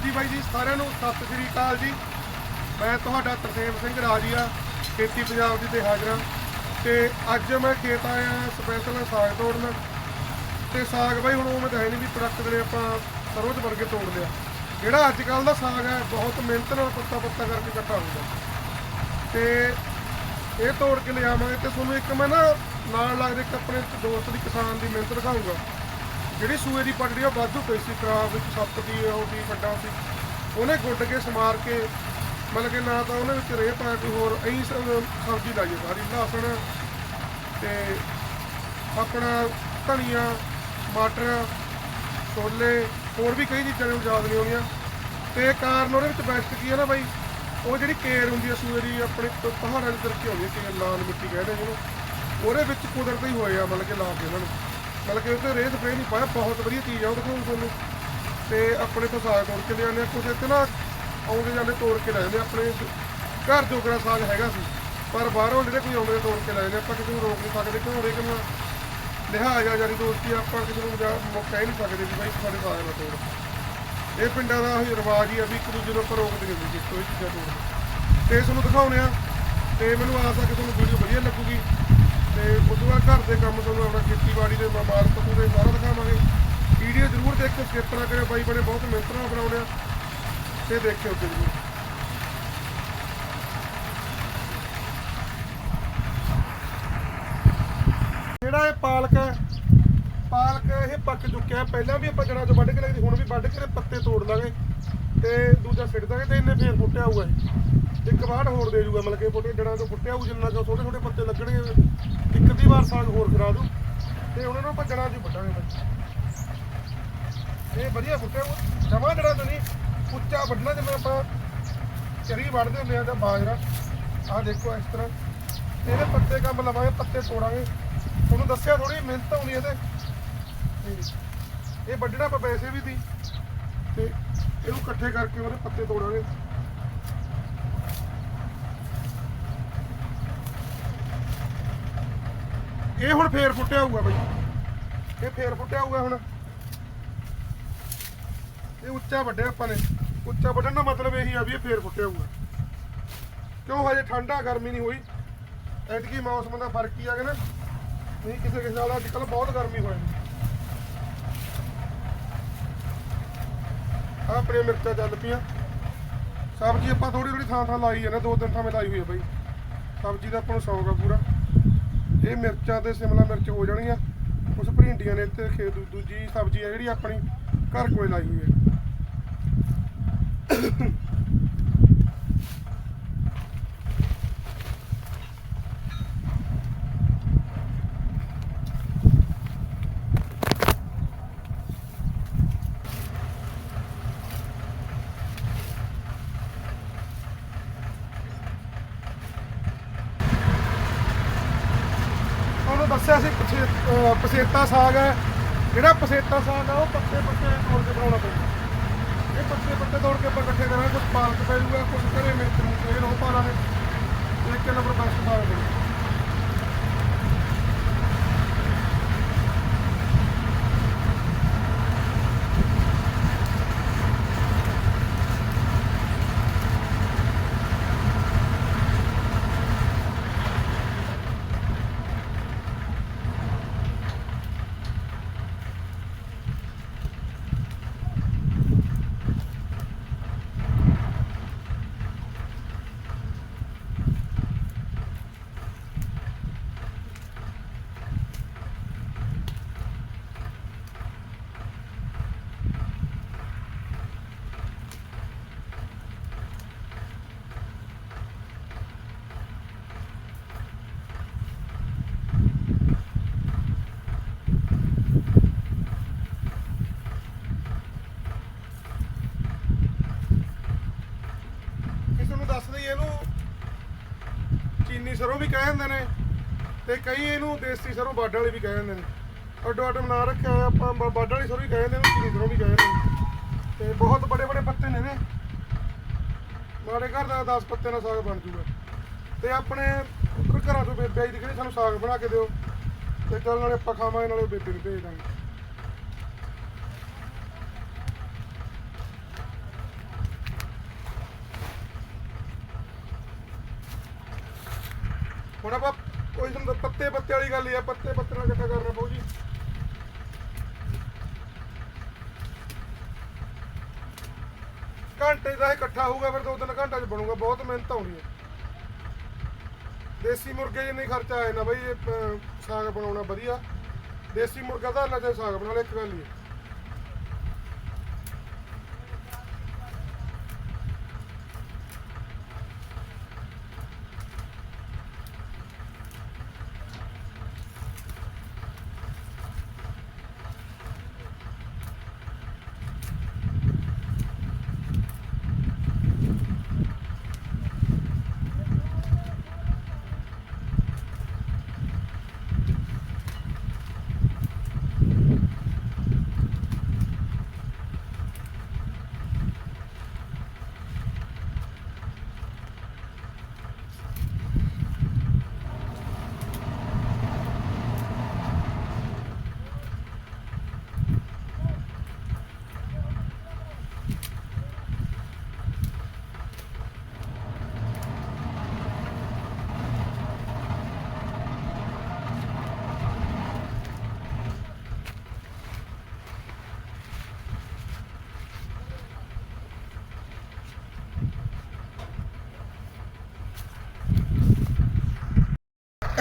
ਹਾਂਜੀ ਬਾਈ ਜੀ, ਸਾਰਿਆਂ ਨੂੰ ਸਤਿ ਸ੍ਰੀ ਅਕਾਲ ਜੀ। ਮੈਂ ਤੁਹਾਡਾ ਤਰਸੇਮ ਸਿੰਘ ਰਾਜੀਆ, ਖੇਤੀ ਪੰਜਾਬ ਦੀ ਤੇ ਹਾਜ਼ਰਾਂ। ਤੇ ਅੱਜ ਮੈਂ ਖੇਤ ਆਇਆ ਸਪੈਸ਼ਲ ਸਾਗ ਤੋੜਨ। ਤੇ ਸਾਗ ਬਾਈ, ਹੁਣ ਉਹ ਮੈਂ ਤਾਂ ਹੈ ਨਹੀਂ ਵੀ ਪ੍ਰੋਡਕਟ ਜਿਹੜੇ ਆਪਾਂ ਸਰੋਜ ਵਰਗੇ ਤੋੜ ਲਿਆ। ਜਿਹੜਾ ਅੱਜ ਕੱਲ ਦਾ ਸਾਗ ਹੈ, ਬਹੁਤ ਮਿਹਨਤ ਨਾਲ ਪੱਤਾ ਪੱਤਾ ਕਰਕੇ ਇਕੱਠਾ ਹੁੰਦਾ ਤੇ ਇਹ ਤੋੜ ਕੇ ਲਿਆਵਾਂਗੇ ਤੇ ਤੁਹਾਨੂੰ ਇੱਕ ਮੈਂ ਨਾ ਨਾਲ ਲੱਗਦੇ ਇੱਕ ਆਪਣੇ ਦੋਸਤ ਦੀ ਕਿਸਾਨ ਦੀ ਮਿਹਨਤ ਦਿਖਾਊਂਗਾ। ਜਿਹੜੀ ਸੂਏ ਦੀ ਪਟੜੀ ਉਹ ਵਾਧੂ ਪਈ ਸੀ ਖਰਾਬ ਵਿੱਚ ਸੱਪ ਦੀ ਉਹ ਦੀ ਵੱਡਾ ਸੀ। ਉਹਨੇ ਗੁੱਡ ਕੇ ਸਮਾਰ ਕੇ, ਮਤਲਬ ਕਿ ਨਾ ਤਾਂ ਉਹਨੇ ਵਿੱਚ ਰੇਹ ਪਾਇਆ, ਕੋਈ ਹੋਰ ਐਂ ਸਬਜ਼ੀ ਲਾਈ ਸਾਰੀ ਲਸਣ ਤੇ ਆਪਣਾ ਧਨੀਆ, ਮਟਰ, ਛੋਲੇ, ਹੋਰ ਵੀ ਕਈ ਚੀਜ਼ਾਂ ਨੂੰ ਯਾਦ ਨਹੀਂ ਆਉਣੀਆਂ ਤੇ ਕਾਰਨ ਉਹਦੇ ਵਿੱਚ ਬੈਸਟ ਕੀ ਹੈ ਨਾ ਬਾਈ, ਉਹ ਜਿਹੜੀ ਕੇਰ ਹੁੰਦੀ ਹੈ ਸੂਏ ਦੀ, ਆਪਣੇ ਪਹਾੜਾਂ ਦੀ ਤਰਕੀ ਹੁੰਦੀ ਹੈ ਕਿ ਲਾਲ ਮਿੱਟੀ ਕਹਿੰਦੇ ਜਿਹਨੂੰ, ਉਹਦੇ ਵਿੱਚ ਕੁਦਰਤੀ ਹੀ ਹੋਏ ਆ, ਮਤਲਬ ਕਿ ਲਾ ਕੇ ਉਹਨਾਂ ਨੂੰ। ਮਤਲਬ ਕਿ ਉਹਤੇ ਰੇਹ ਸਪਰੇ ਨਹੀਂ ਪਾਇਆ ਬਹੁਤ ਵਧੀਆ ਚੀਜ਼ ਆ ਉਹ ਦਿਖਾਉਂ ਤੁਹਾਨੂੰ। ਤੇ ਆਪਣੇ ਤੋਂ ਸਾਗ ਤੋੜ ਕੇ ਲਿਆਉਂਦੇ ਆ ਕੁਝ ਇੱਥੇ ਨਾ ਆਉਂਦੇ ਜਾਂਦੇ ਤੋੜ ਕੇ ਲੈ ਜਾਂਦੇ ਆਪਣੇ ਘਰ ਜੋਗਰਾ ਸਾਗ ਹੈਗਾ ਸੀ। ਪਰ ਬਾਹਰੋਂ ਜਿਹੜੇ ਕੋਈ ਆਉਂਦੇ ਤੋੜ ਕੇ ਲੈ ਜਾਂਦੇ ਆਪਾਂ ਕਿਸੇ ਨੂੰ ਰੋਕ ਨਹੀਂ ਸਕਦੇ, ਕਿਉਂ ਹਰੇਕ ਨੂੰ ਆ ਜਾਰੀ ਦੋਸਤੀ ਆਪਾਂ ਕਿਸੇ ਨੂੰ ਜਾ ਕਹਿ ਨਹੀਂ ਸਕਦੇ ਵੀ ਬਾਈ ਸਾਡੇ ਸਾਗ ਨਾ ਤੋੜ। ਇਹ ਪਿੰਡਾਂ ਦਾ ਹੀ ਰਿਵਾਜ ਹੀ ਆ ਵੀ ਇੱਕ ਦੂਜੇ ਨੂੰ ਆਪਾਂ ਰੋਕਦੇ ਨਹੀਂ ਹੁੰਦੇ ਕੋਈ ਚੀਜ਼ਾਂ ਤੋੜ ਤੇ ਤੁਹਾਨੂੰ ਦਿਖਾਉਣੇ ਆ, ਤੇ ਮੈਨੂੰ ਆਸ ਆ ਕਿ ਤੁਹਾਨੂੰ ਵੀਡੀਓ ਵਧੀਆ ਲੱਗੂਗੀ। ਤੇ ਉਦੋਂ ਬਾਅਦ ਘਰ ਦੇ ਕੰਮ ਤੁਹਾਨੂੰ ਆਪਣਾ ਖੇਤੀਬਾੜੀ ਦੇ ਮਾਲ ਪਸ਼ੂ ਸਾਰਾ ਦਿਖਾਵਾਂਗੇ। ਵੀਡੀਓ ਜ਼ਰੂਰ ਦੇਖੋ ਸਕਿਪ ਨਾ ਕਰਿਓ ਬਾਈ ਬਣੇ, ਬਹੁਤ ਮਿਹਨਤ ਨਾਲ ਬਣਾਉਂਦੇ ਆ। ਤੇ ਦੇਖਿਓ ਜ਼ਰੂਰ। ਜਿਹੜਾ ਇਹ ਪਾਲਕ ਹੈ, ਪਾਲਕ ਇਹ ਪੱਕ ਚੁੱਕਿਆ। ਪਹਿਲਾਂ ਵੀ ਆਪਾਂ ਜੜਾਂ ਤੋਂ ਵੱਢ ਕੇ ਲੱਗਦੀ ਹੁਣ ਵੀ ਵੱਢ ਕੇ ਪੱਤੇ ਤੋੜ ਲਾਂਗੇ। ਤੇ ਦੂਜਾ ਸਿੱਟ ਦਾਂਗੇ ਤੇ ਇਹਨੇ ਫੇਰ ਫੁੱਟਿਆ ਹੋਊਗਾ ਇਹ। ਇੱਕ ਵਾਰ ਹੋਰ ਦੇ ਜੂਗਾ ਮਤਲਬ ਕਿ ਫੁੱਟੇ ਜੜਾਂ ਤੋਂ ਫੁੱਟਿਆ ਹੋਊ ਜਿੰਨਾ ਕਿ ਛੋਟੇ ਛੋਟੇ ਪੱਤੇ ਲੱਗਣਗੇ। ਇੱਕ ਦੀ ਵਾਰ ਸਾਗ ਹੋਰ ਕਰਾ ਦੂ ਤੇ ਉਹਨਾਂ ਨੂੰ ਆਪਾਂ ਜੜਾਂ 'ਚ ਵੱਢਾਂਗੇ ਬਾਈ ਇਹ ਵਧੀਆ ਫੁੱਟਿਆ ਉਹ ਜਮਾ ਜੜਾਂ ਤੋਂ ਨਹੀਂ, ਉੱਚਾ ਵੱਢਣਾ ਜਿਵੇਂ ਆਪਾਂ ਚਰੀ ਵੱਢਦੇ ਹੁੰਦੇ ਆ ਤਾਂ ਬਾਜਰਾ। ਆਹ ਦੇਖੋ ਇਸ ਤਰ੍ਹਾਂ। ਇਹਦੇ ਪੱਤੇ ਕੰਮ ਲਵਾਂਗੇ, ਪੱਤੇ ਤੋੜਾਂਗੇ। ਤੁਹਾਨੂੰ ਦੱਸਿਆ ਥੋੜੀ ਮਿਹਨਤ ਆਉਂਦੀ ਇਹਦੇ ਇਹ ਵੱਢਣਾ ਆਪਾਂ ਪੈਸੇ ਵੀ ਦੀ। ਤੇ ਇਹਨੂੰ ਇਕੱਠੇ ਕਰਕੇ ਉਹਦੇ ਪੱਤੇ ਤੋੜਾਂਗੇ? ਇਹ ਹੁਣ ਫੇਰ ਫੁੱਟਿਆ ਹੋਊਗਾ ਬਈ। ਇਹ ਫੇਰ ਫੁੱਟਿਆ ਹੋਊਗਾ ਹੁਣ। ਇਹ ਉੱਚਾ ਵੱਢਿਆ ਆਪਾਂ ਨੇ। ਉੱਚਾ ਵੱਢਣ ਦਾ ਮਤਲਬ ਇਹੀ ਆ ਵੀ ਇਹ ਫੇਰ ਫੁੱਟਿਆ ਹੋਊਗਾ। ਕਿਉਂ ਹਜੇ ਠੰਡਾ ਗਰਮੀ ਨਹੀਂ ਹੋਈ? ਐਤਕੀ ਮੌਸਮ ਦਾ ਫ਼ਰਕ ਹੀ ਆ ਗਿਆ ਨਾ? ਨਹੀਂ, ਕਿਸੇ ਕਿਸੇ ਨਾਲ ਅੱਜ ਕੱਲ੍ਹ ਬਹੁਤ ਗਰਮੀ ਹੋ ਆਪਣੀਆਂ ਮਿਰਚਾਂ ਚੱਲ ਪਈਆਂ। ਸਬਜ਼ੀ ਆਪਾਂ ਥੋੜੀ ਥੋੜੀ ਥਾਂ ਥਾਂ ਲਾਈ ਹੈ ਦੋ ਤਿੰਨ ਥਾਂ ਮੈਂ ਲਾਈ ਹੋਈ ਹੈ ਬਾਈ। ਸਬਜ਼ੀ ਦਾ ਆਪਾਂ ਨੂੰ ਸ਼ੌਂਕ ਆ ਪੂਰਾ। ਇਹ ਮਿਰਚਾਂ ਤੇ ਸ਼ਿਮਲਾ ਮਿਰਚ ਹੋ ਜਾਣਗੀਆਂ। ਉਸ ਭਰਿੰਡੀਆਂ ਨੇ ਤੇ ਖੇ ਦੂ- ਦੂਜੀ ਸਬਜ਼ੀ ਹੈ ਜਿਹੜੀ ਆਪਣੀ ਘਰ ਕੋਲ ਲਾਈ ਹੋਈ ਹੈ ਉਹਨੂੰ ਦੱਸਿਆ ਸੀ ਪਛੇ- ਅਹ ਪਸੇਤਾ ਸਾਗ ਹੈ। ਜਿਹੜਾ ਪਸੇਤਾ ਸਾਗ ਆ, ਉਹ ਪੱਤੇ ਪੱਤੇ ਤੋੜ ਕੇ ਬਣਾਉਣਾ ਪੈਂਦਾ। ਇਹ ਪੱਤੇ ਪੱਤੇ ਤੋੜ ਕੇ ਆਪਾਂ ਇਕੱਠੇ ਕਰਾਂਗੇ ਕੁਝ ਪਾਲਕ ਪੈ ਜਾਊਗਾ ਕੁਝ ਘਰੇ ਮਿਰਚ ਨੂੰ ਉਹ ਪਾ ਲਾਂਗੇ ਇੱਕ ਨੰਬਰ ਬੈਸਟ ਸਾਗ ਬਣੂ ਕਿਸੇ ਨੂੰ ਦੱਸ ਦਈ ਇਹਨੂੰ ਚੀਨੀ ਸਰੋਂ ਵੀ ਕਹਿ ਜਾਂਦੇ ਨੇ ਤੇ ਕਈ ਇਹਨੂੰ ਦੇਸੀ ਸਰੋਂ ਬਾਡ ਵਾਲੀ ਵੀ ਕਹਿ ਜਾਂਦੇ ਨੇ। ਅੱਡੋ ਅੱਡ ਬਣਾ ਰੱਖਿਆ ਹੋਇਆ, ਆਪਾਂ ਬ- ਬਾਡ ਵਾਲੀ ਸਰੋਂ ਵੀ ਕਹਿ ਜਾਂਦੇ ਨੇ, ਚੀਨੀ ਸਰੋਂ ਵੀ ਕਹਿ ਜਾਂਦੇ ਨੇ। ਤੇ ਬਹੁਤ ਬੜੇ ਬੜੇ ਪੱਤੇ ਨੇ ਨੇ ਮਾੜੇ ਘਰ ਦਾ 10 ਪੱਤੇ ਨਾਲ ਸਾਗ ਬਣ ਜੂਗਾ। ਤੇ ਆਪਣੇ ਉੱਧਰ ਘਰਾਂ ਤੋਂ ਬੇਬੇ ਆਈ ਦੀ ਕਹਿੰਦੀ, ਸਾਨੂੰ ਸਾਗ ਬਣਾ ਕੇ ਦਿਓ। ਤੇ ਚੱਲ ਨਾਲੇ ਆਪਾਂ ਖਾਵਾਂਗੇ, ਨਾਲੇ ਬੇਬੇ ਨੂੰ ਭੇਜ ਦਾਂਗੇ। ਹੁਣ ਆਪਾਂ ਕੋਈ ਤੁਹਾਨੂੰ ਪੱਤੇ ਪੱਤੇ ਵਾਲੀ ਗੱਲ ਹੀ ਆ, ਪੱਤੇ ਪੱਤੇ ਨਾਲ ਇਕੱਠਾ ਕਰਨਾ ਪਊ ਜੀ। ਘੰਟੇ ਦਾ ਇਹ ਇਕੱਠਾ ਹੋਊਗਾ, ਫਿਰ ਦੋ ਤਿੰਨ ਘੰਟਾ ਚ ਬਣੂਗਾ, ਬਹੁਤ ਮਿਹਨਤ ਆਉਂਦੀ ਹੈ। ਦੇਸੀ ਮੁਰਗੇ ਜਿੰਨੇ ਖਰਚਾ ਆਏ ਨਾ ਬਈ, ਇਹ ਸਾਗ ਬਣਾਉਣਾ ਵਧੀਆ। ਦੇਸੀ ਮੁਰਗਾ ਤਾਂ ਲੱਗੇ ਸਾਗ ਬਣਾ ਲੈ ਇੱਕ ਗੱਲ ਹੀ ਹੈ।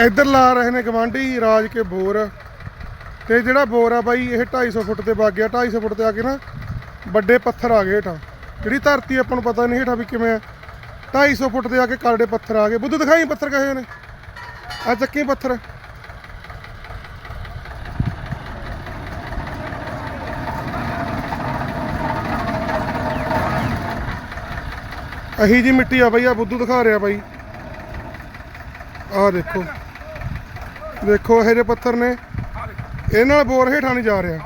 ਇੱਧਰ ਲਾ ਰਹੇ ਨੇ ਗਵਾਂਢੀ ਰਾਜ ਕੇ ਬੋਰ। ਤੇ ਜਿਹੜਾ ਬੋਰ ਆ ਬਾਈ, ਇਹ 250 ਫੁੱਟ ਤੇ ਵਗ ਗਿਆ। 250 ਫੁੱਟ ਤੇ ਆ ਕੇ ਨਾ ਵੱਡੇ ਪੱਥਰ ਆ ਗਏ ਹੇਠਾਂ। ਜਿਹੜੀ ਧਰਤੀ ਆਪਾਂ ਨੂੰ ਪਤਾ ਨਹੀਂ ਹੇਠਾਂ ਵੀ ਕਿਵੇਂ ਆ। 250 ਫੁੱਟ ਤੇ ਆ ਕੇ ਕਰੜੇ ਪੱਥਰ ਆ ਗਏ। ਬੁੱਧ ਦਿਖਾਈ ਪੱਥਰ ਕਹੇ ਨੇ ਆ ਚੱਕੀ ਪੱਥਰ। ਅਹੀ ਜੀ ਮਿੱਟੀ ਆ ਬਈ ਆ ਬੁੱਧੂ ਦਿਖਾ ਰਿਹਾ ਬਾਈ। ਆ ਦੇਖੋ। ਦੇਖੋ ਇਹੋ ਜਿਹੇ ਪੱਥਰ ਨੇ। ਇਹ ਨਾਲ ਬੋਰ ਹੇਠਾਂ ਨਹੀਂ ਜਾ ਰਿਹਾ।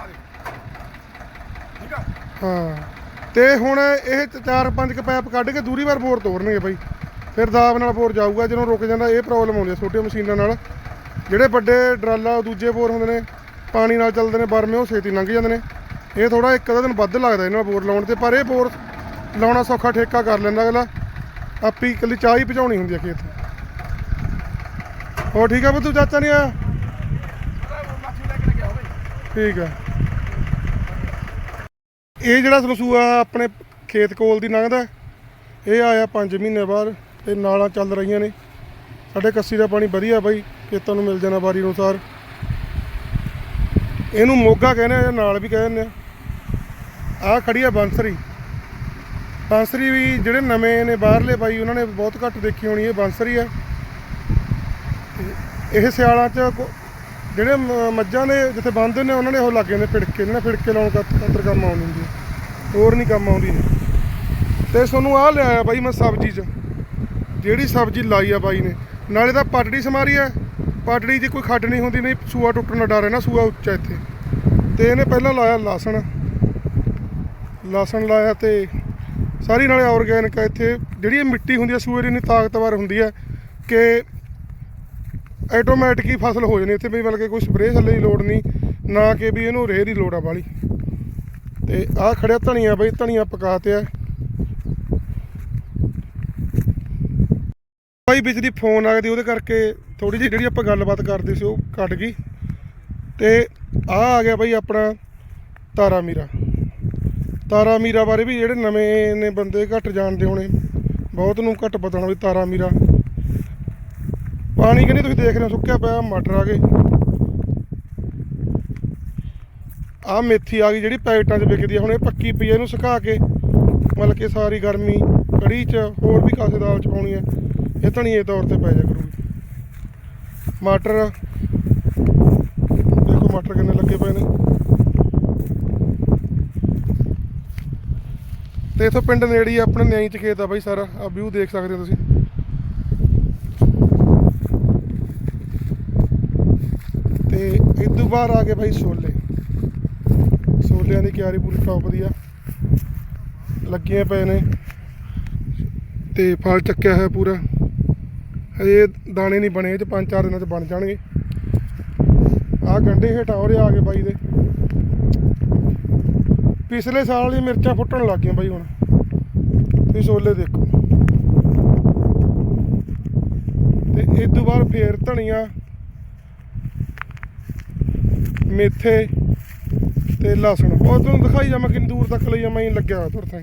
ਹਾਂ। ਤੇ ਹੁਣ ਇਹ ਚਾਰ ਪੰਜ ਕ ਪੈਪ ਕੱਢ ਕੇ ਦੂਰੀ ਵਾਰ ਬੋਰ ਤੋੜਨਗੇ ਬਾਈ। ਫਿਰ ਦਾਬ ਨਾਲ ਬੋਰ ਜਾਊਗਾ, ਜਦੋਂ ਰੁਕ ਜਾਂਦਾ, ਇਹ ਪ੍ਰੋਬਲਮ ਆਉਂਦੀ ਹੈ ਛੋਟੀਆਂ ਮਸ਼ੀਨਾਂ ਨਾਲ। ਜਿਹੜੇ ਵੱਡੇ ਡਰਾਲਾ ਦੂਜੇ ਬੋਰ ਹੁੰਦੇ ਨੇ, ਪਾਣੀ ਨਾਲ ਚੱਲਦੇ ਨੇ, ਬਰਮੇ, ਉਹ ਛੇਤੀ ਲੰਘ ਜਾਂਦੇ ਨੇ। ਇਹ ਥੋੜਾ ਇੱਕ ਅੱਧਾ ਦਿਨ ਵੱਧ ਲੱਗਦਾ ਇਹਨਾਂ ਬੋਰ ਲਾਉਣ ਤੇ, ਪਰ ਇਹ ਬੋਰ ਲਾਉਣਾ ਸੌਖਾ ਠੇਕਾ ਕਰ ਲੈਂਦਾ ਅਗਲਾ। ਆਪੀ ਇਕੱਲੀ ਚਾਹ ਹੀ ਪਹੁੰਚਾਉਣੀ ਹੁੰਦੀ ਹੈ ਖੇਤ। ਹੋਰ ਠੀਕ ਆ ਬੁੱਧੂ ਚਾਚਾ ਨਹੀਂ ਆਇਆ? ਠੀਕ ਆ। ਇਹ ਜਿਹੜਾ ਸੂਆ ਆਪਣੇ ਖੇਤ ਕੋਲ ਦੀ ਲੰਘਦਾ ਇਹ ਆਇਆ 5 ਮਹੀਨੇ ਬਾਅਦ, ਤੇ ਨਾਲਾਂ ਚੱਲ ਰਹੀਆਂ ਨੇ। ਸਾਡੇ ਕੱਸੀ ਦਾ ਪਾਣੀ ਵਧੀਆ ਬਾਈ, ਖੇਤਾਂ ਨੂੰ ਮਿਲ ਜਾਣਾ ਵਾਰੀ ਅਨੁਸਾਰ। ਇਹਨੂੰ ਮੋਗਾ ਕਹਿੰਦੇ ਆ ਨਾਲ ਵੀ ਕਹਿੰਦੇ ਆ। ਆਹ ਖੜੀ ਆ ਬਾਂਸਰੀ। ਬਾਂਸਰੀ ਵੀ ਜਿਹੜੇ ਨਵੇਂ ਨੇ, ਬਾਹਰਲੇ ਬਾਈ, ਉਹਨਾਂ ਨੇ ਬਹੁਤ ਘੱਟ ਦੇਖੀ ਹੋਣੀ, ਇਹ ਬਾਂਸਰੀ ਆ। ਇਹ ਸਿਆਲਾਂ ਚ ਕੋ- ਜਿਹੜੇ ਮ- ਮੱਝਾਂ ਦੇ ਜਿੱਥੇ ਬੰਨ੍ਹਦੇ ਨੇ, ਉਹਨਾਂ ਨੇ ਉਹ ਲੱਗ ਜਾਂਦੇ ਫਿੜਕੇ। ਇਹਨਾਂ ਨੇ ਫਿੜਕੇ ਲਾਉਣ ਖਾਤਰ ਖਾਤਰ ਕੰਮ ਆਉਂਦੀ ਹੁੰਦੀ ਹੈ। ਹੋਰ ਨਹੀਂ ਕੰਮ ਆਉਂਦੀ। ਤੇ ਤੁਹਾਨੂੰ ਆਹ ਲਿਆਇਆ ਬਾਈ ਮੈਂ ਸਬਜ਼ੀ ਚ। ਜਿਹੜੀ ਸਬਜ਼ੀ ਲਾਈ ਆ ਬਾਈ ਨੇ। ਨਾਲੇ ਤਾਂ ਪਟੜੀ ਸਮਾਰੀ ਆ। ਪਟੜੀ 'ਚ ਕੋਈ ਖੱਡ ਨਹੀਂ ਹੁੰਦੀ, ਨਹੀਂ ਸੂਆ ਟੁੱਟਣ ਦਾ ਡਰ ਹੈ ਨਾ, ਸੂਆ ਉੱਚਾ ਇੱਥੇ। ਤੇ ਇਹਨੇ ਪਹਿਲਾਂ ਲਾਇਆ ਲਸਣ। ਲਸਣ ਲਾਇਆ ਤੇ ਸਾਰੀ ਨਾਲੇ ਆਰਗੈਨਿਕ ਆ ਇੱਥੇ। ਜਿਹੜੀ ਇਹ ਮਿੱਟੀ ਹੁੰਦੀ ਆ, ਸੂਏ ਦੀ ਇੰਨੀ ਤਾਕਤਵਰ ਹੁੰਦੀ ਆ ਕਿ ਆਟੋਮੈਟਿਕ ਹੀ ਫਸਲ ਹੋ ਜਾਣੀ, ਇੱਥੇ ਵੀ ਬਲਕਿ ਕੋਈ ਸਪਰੇਅ ਥੱਲੇ ਦੀ ਲੋੜ ਨਹੀਂ, ਨਾ ਕਿ ਵੀ ਇਹਨੂੰ ਰੇਹ ਦੀ ਲੋੜ ਆ ਵਾਲੀ ਤੇ ਆਹ ਖੜਿਆ ਧਨੀਆ ਬਈ, ਧਨੀਆ ਪਕਾ ਤੇ ਆ ਬਾਈ ਵਿੱਚ ਦੀ ਫੋਨ ਆ ਗਈ, ਉਹਦੇ ਕਰਕੇ ਥੋੜੀ ਜਿਹੀ ਜਿਹੜੀ ਆਪਾਂ ਗੱਲਬਾਤ ਕਰਦੇ ਸੀ, ਉਹ ਕੱਟ ਗਈ। ਤੇ ਆ ਆ ਗਿਆ ਬਾਈ ਆਪਣਾ ਤਾਰਾ ਮੀਰਾ। ਤਾਰਾ ਮੀਰਾ ਬਾਰੇ ਵੀ ਜਿਹੜੇ ਨਵੇਂ ਨੇ ਬੰਦੇ ਘੱਟ ਜਾਣਦੇ ਹੋਣੇ, ਬਹੁਤ ਨੂੰ ਘੱਟ ਪਤਾ ਹੋਣਾ ਵੀ ਤਾਰਾ ਮੀਰਾ ਪਾਣੀ ਕਹਿੰਦੇ ਤੁਸੀਂ ਦੇਖ ਰਹੇ ਹੋ, ਸੁੱਕਿਆ ਪਿਆ ਮਟਰ ਆ ਗਏ ਆ ਮੇਥੀ ਆ ਗਈ ਜਿਹੜੀ ਪੈਕਟਾਂ 'ਚ ਵਿਕਦੀ ਆ, ਹੁਣ ਇਹ ਪੱਕੀ ਪਈ ਆ, ਇਹਨੂੰ ਸੁਕਾ ਕੇ, ਮਤਲਬ ਕਿ ਸਾਰੀ ਗਰਮੀ, ਕੜੀ 'ਚ ਹੋਰ ਵੀ ਕਾਸੇ ਦਾਲ 'ਚ ਪਾਉਣੀ ਹੈ ਇਹ ਧਨੀਏ ਤੌਰ ਤੇ ਪੈ ਜਾ ਕਰੂਗੀ। ਮਟਰ, ਦੇਖੋ ਮਟਰ ਕਿੰਨੇ ਲੱਗੇ ਪਏ ਨੇ। ਤੇ ਇਥੋਂ ਪਿੰਡ ਨੇੜੇ ਹੀ ਆਪਣੇ ਨਿਆਈ ਚ ਖੇਤ ਆ ਬਾਈ ਸਾਰਾ ਆ ਵਿਊ ਦੇਖ ਸਕਦੇ ਹੋ ਤੁਸੀਂ। ਤੇ ਇਦੋਂ ਬਾਹਰ ਆ ਗਏ ਭਾਈ ਛੋਲੇ। ਛੋਲਿਆਂ ਦੀ ਕਿਆਰੀ ਪੂਰੀ ਟੌਪ ਦੀ ਆ। ਲੱਗੀਆਂ ਪਏ ਨੇ। ਤੇ ਫਲ ਚੱਕਿਆ ਹੋਇਆ ਪੂਰਾ। ਹਜੇ ਦਾਣੇ ਨਹੀਂ ਬਣੇ, ਇਹ ਪੰਜ ਚਾਰ ਦਿਨਾਂ ਚ ਬਣ ਜਾਣਗੇ। ਆ ਗੰਡੇ ਹੇਠਾਂ ਉਹਦੇ ਆ ਗਏ ਬਾਈ ਦੇ। ਪਿਛਲੇ ਸਾਲ ਹੀ ਮਿਰਚਾਂ ਫੁੱਟਣ ਲੱਗ ਗਈਆਂ ਬਾਈ ਹੁਣ। ਤੁਸੀਂ ਛੋਲੇ ਦੇਖੋ। ਤੇ ਇਸ ਤੋਂ ਬਾਅਦ ਫੇਰ ਧਨੀਆ ਮੇਥੇ ਤੇ ਲਸਣ। ਉਹ ਤੁਹਾਨੂੰ ਦਿਖਾਈ ਜਾਵਾਂ ਕਿੰਨੀ ਦੂਰ ਤੱਕ ਲਈ ਜਾਵਾਂ ਹੀ ਲੱਗਿਆ ਹੋਇਆ ਤੁਰ ਥਾਂ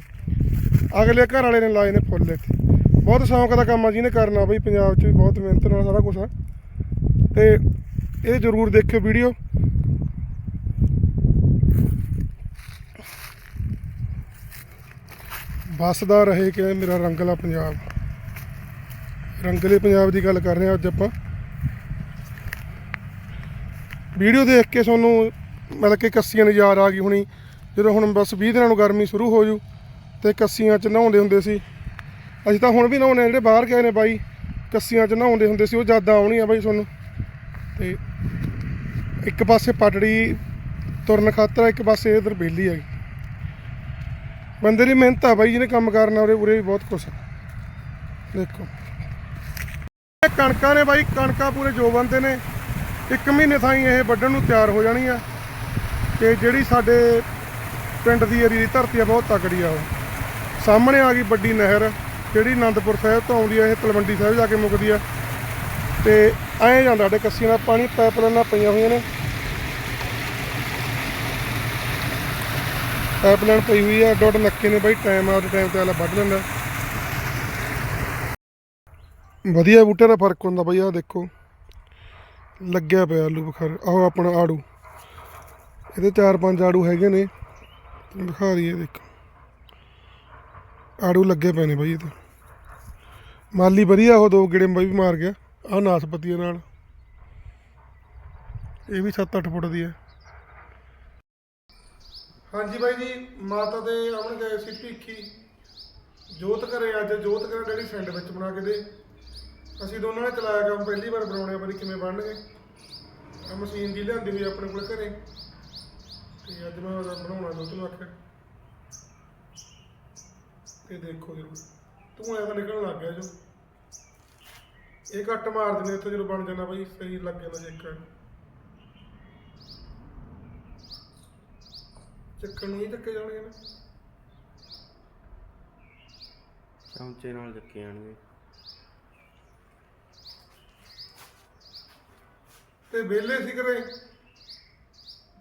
ਅਗਲੇ ਘਰ ਵਾਲੇ ਨੇ ਲਾਏ ਨੇ ਫੁੱਲ ਇੱਥੇ। ਬਹੁਤ ਸ਼ੌਂਕ ਦਾ ਕੰਮ ਆ ਜਿਹਨੇ ਕਰਨਾ ਬਈ, ਪੰਜਾਬ 'ਚ ਵੀ ਬਹੁਤ ਮਿਹਨਤ ਨਾਲ ਸਾਰਾ ਕੁਝ ਆ। ਤੇ ਇਹ ਜ਼ਰੂਰ ਦੇਖਿਓ ਵੀਡੀਓ। ਵਸਦਾ ਰਹੇ ਕਿ ਮੇਰਾ ਰੰਗਲਾ ਪੰਜਾਬ। ਰੰਗਲੇ ਪੰਜਾਬ ਦੀ ਗੱਲ ਕਰ ਰਹੇ ਹਾਂ ਅੱਜ ਆਪਾਂ। ਵੀਡੀਓ ਦੇਖ ਕੇ ਤੁਹਾਨੂੰ ਮਤਲਬ ਕਿ ਕੱਸੀਆਂ ਦੀ ਯਾਦ ਆ ਗਈ ਹੋਣੀ। ਜਦੋਂ ਹੁਣ ਬਸ 20 ਦਿਨਾਂ ਨੂੰ ਗਰਮੀ ਸ਼ੁਰੂ ਹੋ ਜੂ ਤੇ ਕੱਸੀਆਂ 'ਚ ਨਹਾਉਂਦੇ ਹੁੰਦੇ ਸੀ। ਅਸੀਂ ਤਾਂ ਹੁਣ ਵੀ ਨਹਾਉਂਦੇ ਜਿਹੜੇ ਬਾਹਰ ਗਏ ਨੇ ਬਾਈ, ਕੱਸੀਆਂ 'ਚ ਨਹਾਉਂਦੇ ਹੁੰਦੇ ਸੀ, ਉਹ ਯਾਦਾਂ ਆਉਣੀਆਂ ਬਾਈ ਤੁਹਾਨੂੰ। ਤੇ ਇੱਕ ਪਾਸੇ ਪਟੜੀ ਤੁਰਨ ਖਾਤਰ ਇੱਕ ਪਾਸੇ ਇਧਰ ਬੇਲੀ ਹੈਗੀ ਬੰਦੇ ਦੀ ਮਿਹਨਤ ਆ ਬਾਈ, ਜਿਹਨੇ ਕੰਮ ਕਰਨਾ ਉਰੇ ਉਰੇ ਵੀ ਬਹੁਤ ਕੁਛ ਦੇਖੋ। ਕਣਕਾਂ ਨੇ ਬਾਈ, ਕਣਕਾਂ ਪੂਰੇ ਜੋ ਬੰਦੇ ਨੇ। ਇੱਕ ਮਹੀਨੇ ਥਾਈ ਇਹ ਵੱਢਣ ਨੂੰ ਤਿਆਰ ਹੋ ਜਾਣੀ ਆ ਤੇ ਜਿਹੜੀ ਸਾਡੇ ਪਿੰਡ ਦੀ ਏਰੀ ਦੀ ਧਰਤੀ ਆ, ਬਹੁਤ ਤਕੜੀ ਆ ਉਹ। ਸਾਹਮਣੇ ਆ ਗਈ ਵੱਡੀ ਨਹਿਰ, ਜਿਹੜੀ ਆਨੰਦਪੁਰ ਸਾਹਿਬ ਤੋਂ ਆਉਂਦੀ ਆ, ਇਹ ਤਲਵੰਡੀ ਸਾਹਿਬ ਜਾ ਕੇ ਮੁੱਕਦੀ ਆ। ਤੇ ਐਂ ਜਾਂਦਾ ਸਾਡੇ ਕੱਸੀਆਂ ਦਾ ਪਾਣੀ ਪਾਈਪਲਾਈਨਾਂ ਪਈਆਂ ਹੋਈਆਂ ਨੇ। ਪਾਈਪਲਾਈਨ ਪਈ ਹੋਈ ਆ ਡੋਟ ਨੱਕੇ ਨੇ ਬਾਈ, ਟਾਈਮ ਆ ਟਾਈਮ ਤੇ ਆਲਾ ਵੱਢ ਲੈਂਦਾ। ਵਧੀਆ ਬੂਟੇ ਦਾ ਫ਼ਰਕ ਹੁੰਦਾ ਬਈ ਆ ਦੇਖੋ। ਲੱਗਿਆ ਪਿਆ ਆਲੂ ਬੁਖਾਰ, ਆਹ ਆਪਣਾ ਆੜੂ। ਇਹਦੇ ਚਾਰ ਪੰਜ ਆੜੂ ਹੈਗੇ ਨੇ ਦਿਖਾ ਦਈਏ ਦੇਖੋ। ਆੜੂ ਲੱਗੇ ਪਏ ਨੇ ਬਾਈ ਇਹਦੇ। ਮਾਲੀ ਵਧੀਆ ਉਹ ਦੋ ਗੇੜੇ ਬਾਈ ਵੀ ਮਾਰ ਗਿਆ, ਆਹ ਨਾਸਪਤੀਆਂ ਨਾਲ। ਇਹ ਵੀ 7-8 ਫੁੱਟ ਦੀ ਹੈ। ਹਾਂਜੀ ਬਾਈ ਜੀ, ਮਾਤਾ ਦੇ ਅਮਨ ਗਏ ਸੀ ਭੀਖੀ। ਜੋਤ ਘਰੇ ਅੱਜ ਜੋਤ ਘਰੇ ਡੈਡੀ ਸੈਂਡਵਿਚ ਬਣਾ ਕੇ ਦੇ। ਅਸੀਂ ਦੋਨਾਂ ਨੇ ਚਲਾਇਆ ਕੰਮ, ਪਹਿਲੀ ਵਾਰ ਬਣਾਉਣੇ ਪਤਾ ਨੀ ਕਿਵੇਂ ਬਣਨਗੇ। ਆ ਮਸ਼ੀਨ ਜੀ ਲਿਆਂਦੀ ਹੋਈ ਆਪਣੇ ਕੋਲ ਘਰੇ। ਤੇ ਅੱਜ ਮੈਂ ਉਹਦਾ ਬਣਾਉਣਾ ਦੁੱਧ ਨੂੰ ਆਖਿਆ ਤੇ ਦੇਖੋ ਜਰੂਰ ਤੂੰ ਐਂ ਨਿਕਲਣ ਲੱਗ ਗਿਆ ਜੋ। ਇਹ ਕੱਟ ਮਾਰ ਦਿੰਦੇ ਇੱਥੋਂ ਜਦੋਂ ਬਣ ਜਾਣਾ ਬਾਈ, ਸਹੀ ਲੱਗ ਜਾਂਦਾ ਚੇਕਰ ਚੱਕਣ ਨੂੰ ਹੀ ਧੱਕੇ ਜਾਣਗੇ ਨਾ। ਚਮਚੇ ਨਾਲ ਚੱਕੇ ਜਾਣਗੇ। ਤੇ ਵਿਹਲੇ ਸੀ ਘਰੇ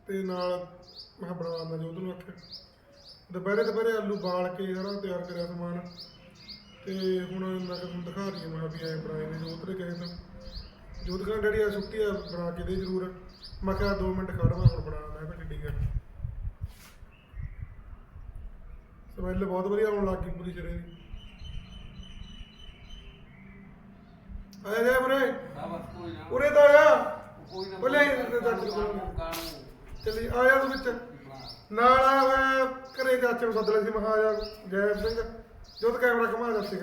ਤੇ ਨਾਲ ਮੈਂ ਕਿਹਾ ਬਣਾ ਦਿੰਦਾ ਜੋ ਉਹਨੂੰ ਆਖਿਆ। ਦੁਪਹਿਰੇ ਦੁਪਹਿਰੇ ਆਲੂ ਬਾਲ ਕੇ ਸਾਰਾ ਤਿਆਰ ਕਰਿਆ ਸਮਾਨ। ਤੇ ਹੁਣ ਮੈਂ ਤੁਹਾਨੂੰ ਦਿਖਾ ਮੈਂ ਕਿਹਾ ਵੀ ਐ ਬਣਾਏ ਨੇ ਜੋਤ ਕਹੇ ਤਾਂ ਜੋਤ ਕਹਿੰਦਾ ਡੈਡੀ ਆ ਛੁੱਟੀ ਆ ਬਣਾ ਕੇ ਦੇ ਜ਼ਰੂਰ। ਮੈਂ ਕਿਹਾ 2 ਮਿੰਟ ਖੜ ਮੈਂ ਹੁਣ ਬਣਾ ਦਿੰਦਾ ਇਹ ਤਾਂ ਕਿੱਡੀ ਗੱਲ ਸਮੈਲ ਬਹੁਤ ਵਧੀਆ ਆਉਣ ਲੱਗ ਗਈ ਪੂਰੀ ਸਿਰੇ ਦੀ। ਆਇਆ ਜਾ ਬਰੇ ਉਰੇ ਤਾਂ ਆ ਬੋਲੇ ਚੱਲੀ ਆ ਜਾ ਤੂੰ ਵਿੱਚ। ਨਾਲ ਆ ਮੈਂ ਘਰੇ ਚਾਚੇ ਨੂੰ ਸੱਦ ਲਿਆ ਸੀ ਮੈਂ ਕਿਹਾ ਆ ਜਾ ਜੈਬ ਸਿੰਘ ਜੋਤ ਕੈਮਰਾ ਘੁਮਾ ਜਾ ਸੀ।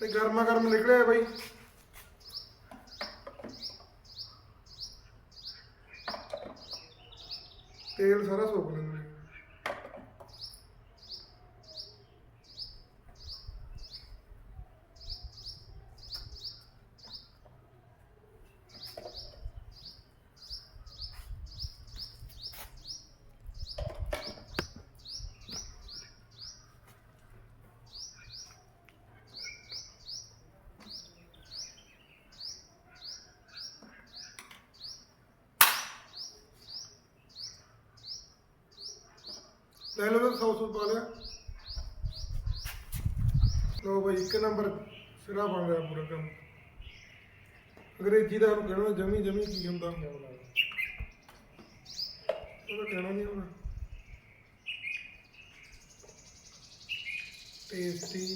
ਤੇ ਗਰਮਾ ਗਰਮ ਨਿਕਲਿਆ ਬਾਈ। ਤੇਲ ਸਾਰਾ ਸੁੱਕ ਲੈਂਦਾ ਨੇ ਲੈ ਲਓ ਤਾਂ ਸੌ ਸੌ ਪਾ ਲਿਆ। ਲਓ ਬਾਈ, ਇੱਕ ਨੰਬਰ ਸਿਰਾ ਬਣ ਗਿਆ ਪੂਰਾ ਕੰਮ। ਅੰਗਰੇਜ਼ੀ ਦਾ ਉਹਨੂੰ ਕਹਿਣਾ, ਜਮੀ ਜਮੀ ਕੀ ਹੁੰਦਾ ਉਹਦਾ ਕਹਿਣਾ ਨਹੀਂ ਹੁੰਦਾ ਟੇਸਟੀ